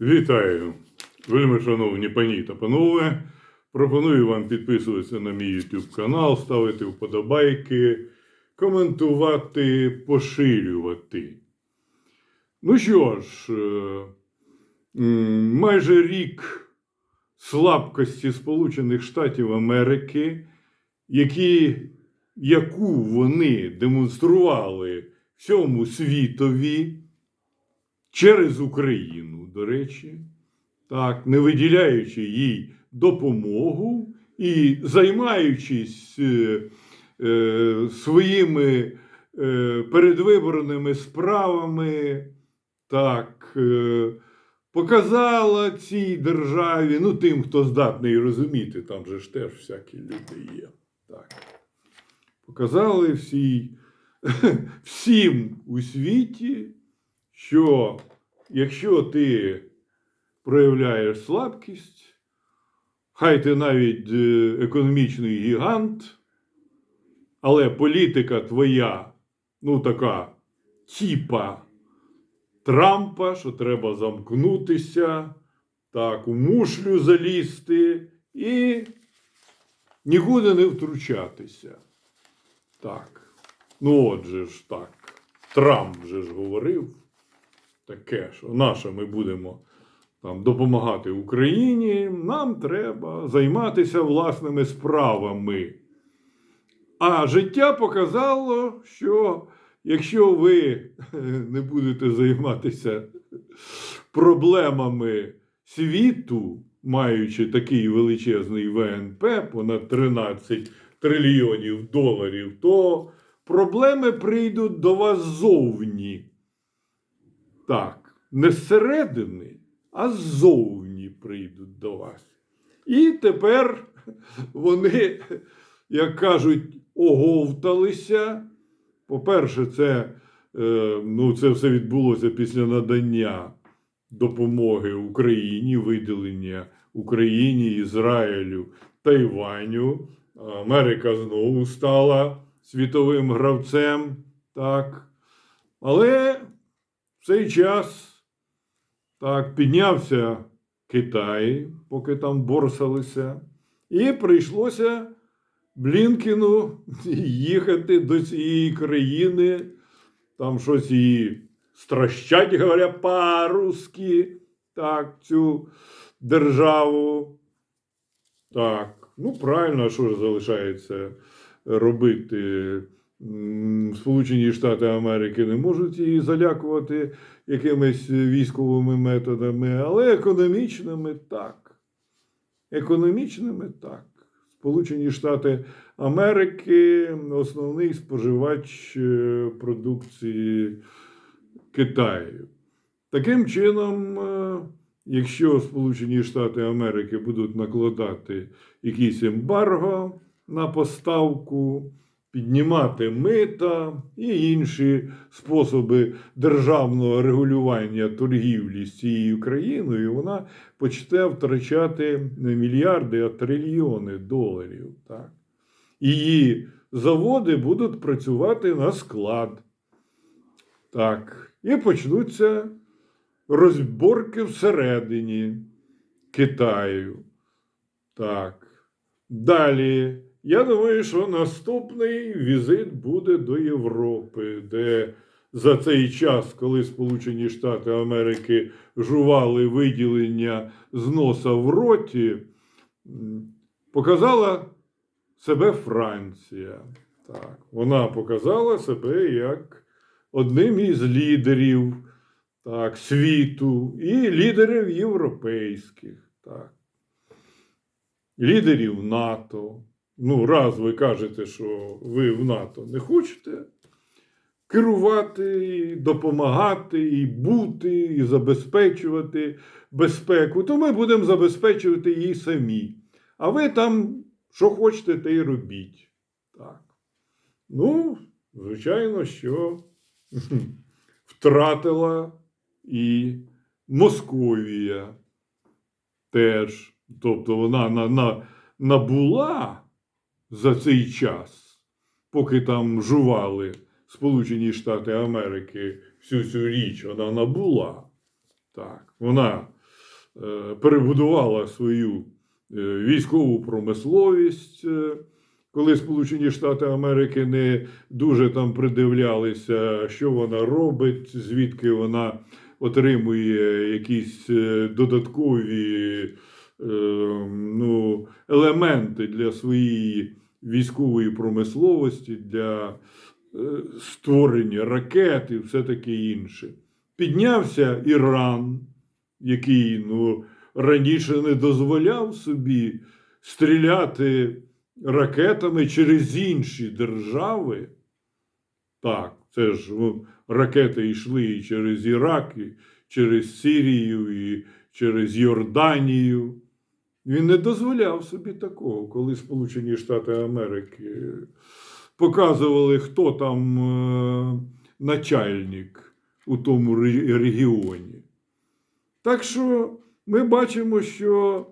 Вітаю, вельми шановні пані та панове. Пропоную вам підписуватися на мій YouTube канал, ставити вподобайки, коментувати, поширювати. Ну що ж, е, майже рік слабкості Сполучених Штатів Америки, які, яку вони демонстрували всьому світові через Україну, до речі, так, не виділяючи їй допомогу і займаючись е, е, своїми е, передвиборними справами, так, е, показала цій державі, ну тим, хто здатний розуміти, там же ж теж всякі люди є. Так. Показали всій, всім у світі, що якщо ти проявляєш слабкість, хай ти навіть е, економічний гігант, але політика твоя, ну така типа Трампа, що треба замкнутися, так, у мушлю залізти і нікуди не втручатися. Так. Ну, отже ж так. Трамп же ж говорив таке, що наше ми будемо там, допомагати Україні, нам треба займатися власними справами. А життя показало, що якщо ви не будете займатися проблемами світу, маючи такий величезний ВНП, понад 13 трильйонів доларів, то проблеми прийдуть до вас ззовні. Так, не зсередини, а ззовні прийдуть до вас. І тепер вони, як кажуть, оговталися. По-перше, це, е, ну, це все відбулося після надання допомоги Україні, виділення Україні, Ізраїлю, Тайваню. Америка знову стала світовим гравцем. Так. Але цей час так, піднявся Китай, поки там борсалися, і прийшлося Блінкіну їхати до цієї країни, там щось її стращать, говоря по-русски, так, цю державу. Так, ну правильно, що ж залишається робити? Сполучені Штати Америки не можуть її залякувати якимись військовими методами, але економічними так. Економічними так. Сполучені Штати Америки основний споживач е, продукції Китаю. Таким чином, е, якщо Сполучені Штати Америки будуть накладати якісь ембарго на поставку, піднімати мита і інші способи державного регулювання торгівлі з цією країною, вона почне втрачати не мільярди, а трильйони доларів. Так? Її заводи будуть працювати на склад. Так. І почнуться розборки всередині Китаю. Так. Далі. Я думаю, що наступний візит буде до Європи, де за цей час, коли Сполучені Штати Америки жували виділення з носа в роті, показала себе Франція. Так. Вона показала себе як одним із лідерів так, світу і лідерів європейських. Так. Лідерів НАТО. Ну, раз ви кажете, що ви в НАТО не хочете керувати, і допомагати, і бути, і забезпечувати безпеку, то ми будемо забезпечувати її самі. А ви там, що хочете, те й робіть. Так. Ну, звичайно, що втратила і Московія теж. Тобто вона на, на, набула за цей час, поки там жували Сполучені Штати Америки всю цю річ, вона набула. Так, вона е, перебудувала свою е, військову промисловість. е, Коли Сполучені Штати Америки не дуже там придивлялися, що вона робить, звідки вона отримує якісь е, додаткові ну, елементи для своєї військової промисловості, для е, створення ракет і все таке інше. Піднявся Іран, який ну, раніше не дозволяв собі стріляти ракетами через інші держави. Так, це ж ну, ракети йшли і через Ірак, і через Сирію, і через Йорданію. Він не дозволяв собі такого, коли Сполучені Штати Америки показували, хто там е, начальник у тому регіоні. Так що ми бачимо, що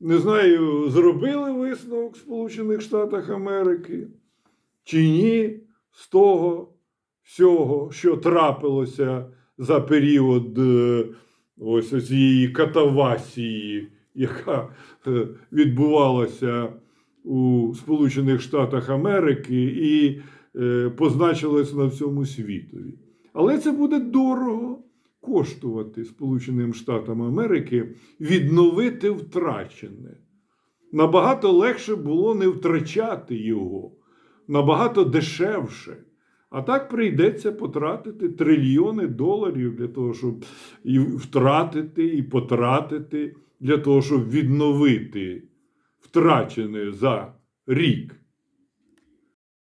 не знаю, зробили висновок в Сполучених Штатах Америки чи ні з того всього, що трапилося за період е, ось цієї катавасії, яка е, відбувалася у Сполучених Штатах Америки і е, позначилась на всьому світові. Але це буде дорого коштувати Сполученим Штатам Америки відновити втрачене. Набагато легше було не втрачати його, набагато дешевше. А так прийдеться потратити трильйони доларів для того, щоб і втратити, і потратити, для того, щоб відновити втрачене за рік